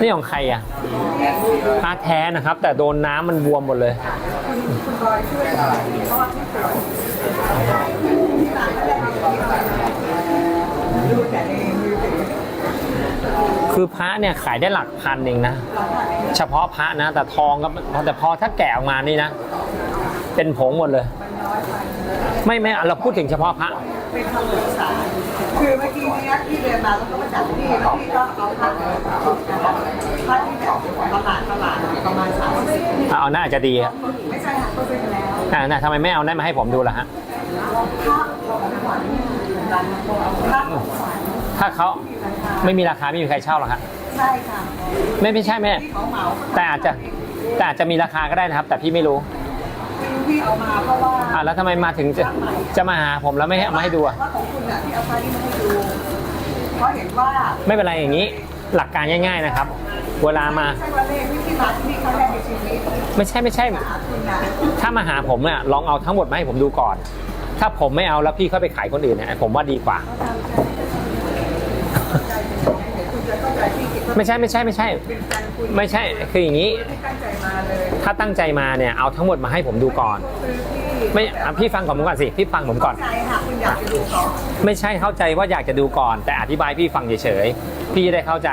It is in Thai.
นี่ของใครอะพระแท้นะครับ แต่โดนน้ำมันบวมหมดเลย คือพระเนี่ยขายได้หลักพันเองนะ เฉพาะพระนะ แต่ทองก็แต่พอถ้าแกะออกมานี่นะ เป็นผงหมดเลย ไม่ไม่เราพูดถึงเฉพาะพระเป็น คำปรึกษาคือเมื่อกี้เนี้ยที่เดินมาแล้วก็มาจัดที่แล้วพี่ก็เอาพัดพัดที่แบบตลาดตลาดประมาณสามสิบเอาน่าจะดีอะไม่ใช่ค่ะก็เป็นแล้วอ่าน่ะทำไมไม่เอาได้มาให้ผมดูล่ะฮะภาพของขวัญภาพของขวัญถ้าเขาไม่มีราคาไม่มีใครเช่าหรอกฮะใช่ค่ะไม่ไม่ใช่แม่ที่เขาเหมาแต่อาจจะแต่อาจจะมีราคาก็ได้นะครับ แต่พี่ไม่รู้คือพี่เอามาเพราะว่า อ่าแล้วทำไมมาถึงจะจะมาหาผมแล้วไม่ให้เอามาให้ดูอะว่าของคุณอะที่เอาไปนี่มาให้ดูเพราะเห็นว่าไม่เป็นไรอย่างนี้ หลักการง่าย ๆนะครับ เวลามาใช่ว่าเลขที่มาที่นี่ครั้งแรกในชีวิตไม่ใช่ไม่ใช่ หาคุณนะถ้ามาหาผมเนี่ยลองเอาทั้งหมดมาให้ผมดูก่อน ถ้าผมไม่เอาแล้วพี่ค่อยไปขายคนอื่นเนี่ยผมว่าดีกว่าใจเป็นยังไงเดี๋ยวคุณจะเข้าใจพี่คิดว่าไม่ใช่ไม่ใช่ไม่ใช่ เป็นการคุยไม่ใช่คืออย่างนี้ ที่ตั้งใจมาเลยถ้าตั้งใจมาเนี่ยเอาทั้งหมดมาให้ผมดูก่อน คือพี่ ไม่อะพี่ฟังก่อนผมก่อนสิพี่ฟังผมก่อนใจค่ะคุณอยากจะดูเขาไม่ใช่เข้าใจว่าอยากจะดูก่อน แต่อธิบายให้พี่ฟังเฉยๆพี่จะได้เข้าใจ